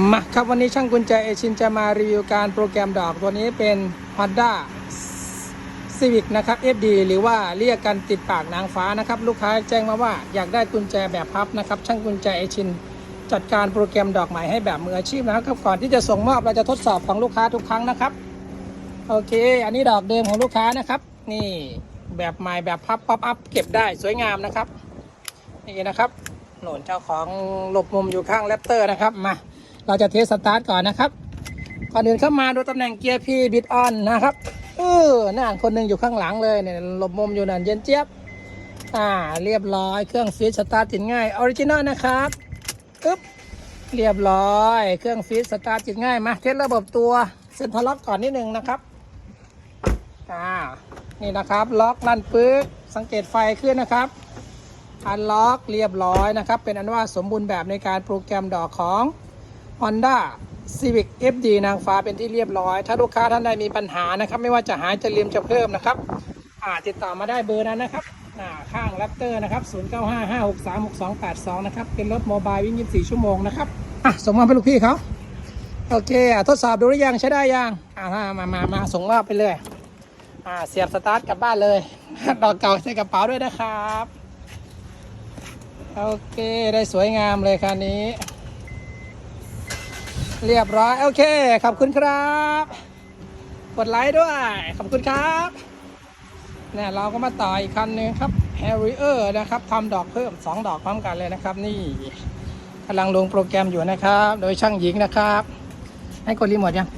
มาครับวันนี้ช่างกุญแจเอชินจะมารีวิวการโปรแกรมดอกตัวนี้เป็น Honda Civic นะครับ FD หรือว่าเรียกกันติดปากนางฟ้านะครับ ลูกค้าแจ้งมาว่าอยากได้กุญแจแบบพับนะครับ ช่างกุญแจเอชินจัดการโปรแกรมดอกใหม่ให้แบบมืออาชีพนะครับก่อนที่จะส่งมอบเราจะทดสอบของลูกค้าทุกครั้งนะครับ โอเค อันนี้ดอกเดิมของลูกค้านะครับ นี่แบบใหม่แบบพับป๊อปอัพเก็บได้สวยงามนะครับนี่นะครับหนุนเจ้าของหลบมุมอยู่ข้างแรปเตอร์นะครับมา เราจะเทสสตาร์ทก่อนนะครับก่อนอื่นเข้ามาดูตำแหน่งเกียร์พีบิดออนนะครับเออนั่นคนหนึ่งอยู่ข้างหลังเลยเนี่ยหลบมุมอยู่นั่นเย็นเจี๊ยบอ่าเรียบร้อยเครื่องฟีดสตาร์ทติดง่ายออริจินอลนะครับปึ๊บเรียบร้อย เครื่องฟีดสตาร์ทติดง่ายมาเทสระบบตัวเซ็นทรัลล็อกก่อนนิดนึงนะครับอ่านี่นะครับล็อกลั่นปึ๊กสังเกตไฟขึ้นนะครับอันล็อกเรียบร้อยนะครับ เป็นอันว่าสมบูรณ์แบบในการโปรแกรมดอกของ Honda Civic FD นางฟ้าเป็นที่เรียบร้อย ถ้าลูกค้าท่านใดมีปัญหานะครับ ไม่ว่าจะหายจะเลืมจะเพิ่มนะครับอ่าติดต่อมาได้เบอร์นั้นนะครับข้างแรปเตอร์นะครับ 0955636282 นะครับ เป็นรถโมบายวิ่ง 24 ชั่วโมงนะครับ อะ ส่งมอบให้ลูกพี่เขาโอเคอะทดสอบดูหรือยังใช้ได้ยัง อ่ามามามาส่งมอบไปเลย อ่า เสียบสตาร์ทกลับบ้านเลย ดอกเก่าใส่กระเป๋าด้วยนะครับ โอเค ได้สวยงามเลยคันนี้ เรียบร้อย โอเค ขอบคุณครับ กดไลค์ด้วย ขอบคุณครับเนี่ยเราก็มาต่ออีกคันหนึงครับ Harrier นะครับทำดอกเพิ่ม 2 ดอกพร้อมกันเลยนะครับ นี่กำลังลงโปรแกรมอยู่นะครับ โดยช่างหญิงนะครับ ให้กดรีโมทยัง